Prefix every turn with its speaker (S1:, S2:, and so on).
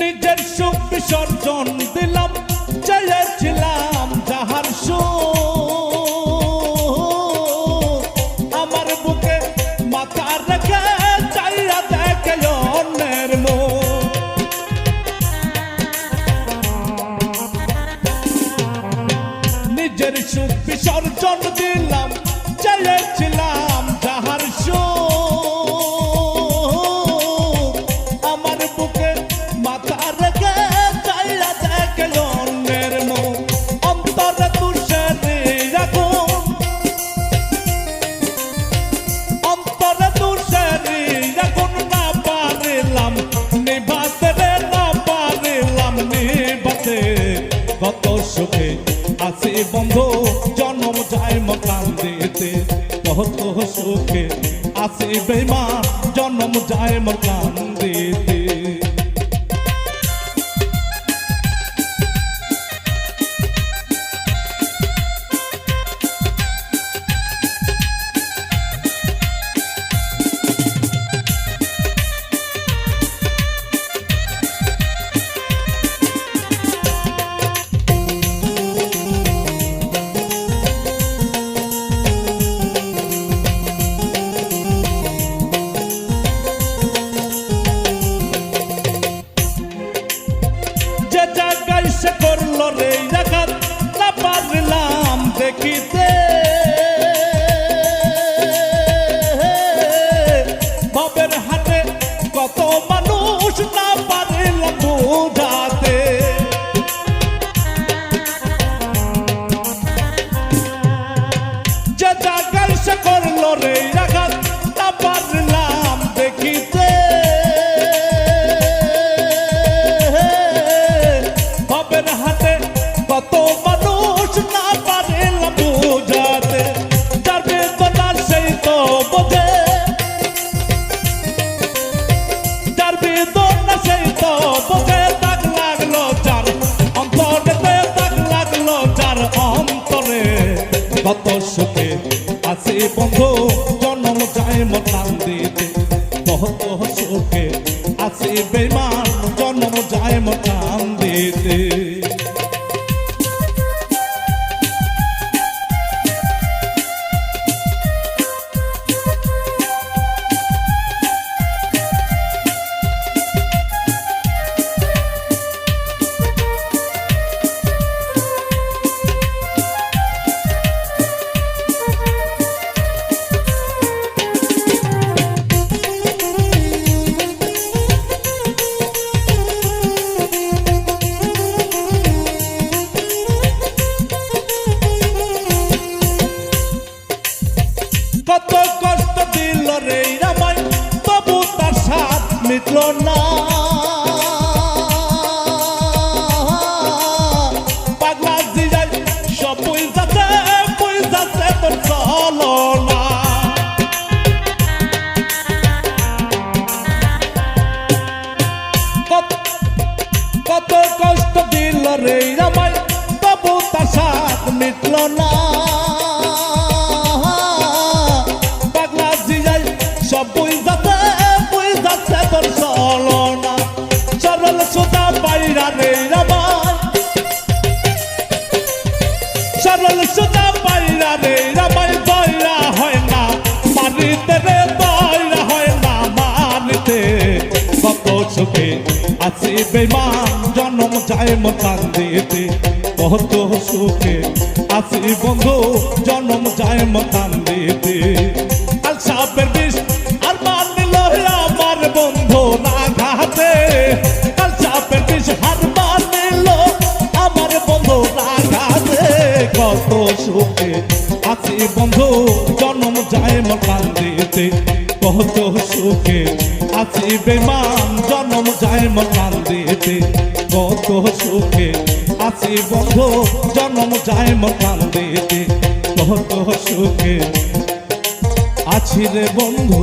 S1: নিজের সুখ বিসর্জন দিলাম, চেয়েছিলাম যাহার সুখ। আমার বুকে মাথা রেখে চাইয়া দেখে অন্যের নিজের সুখ বিসর্জন দিলাম, চেয়েছিলাম কত সুখে আছে বন্ধু, জন্ম যায় মকান দিতে। কত সুখে আছে বেমা জন্ম যায় মকান দিতে। সে করল রে জাগাত না পারলাম মিটল না। পাগলা জিরাই সব পয়সাতে পয়সাতে তোর চলো না। কত কষ্ট দিল রে রামাই তবু তার সাথ মিটল না। সুখে আসি বেমান জন্ম যায় মতান দিতে। কত সুখে আসি বন্ধু, জন্ম যায় মতান দিতে। আল সাপের আর মানিল আমার বন্ধু না ঘাতে কাল চাপের বিষ হার মানিল আমার বন্ধু না ঘাতে কত সুখে আছি বন্ধু, জন্ম যায় মকান দিতে। কত সুখে আছি বেমান যায় মকান দিতে কত সুখে আছি বন্ধু। জন্ম যায় মকান দিতে কত সুখে আছি রে বন্ধু।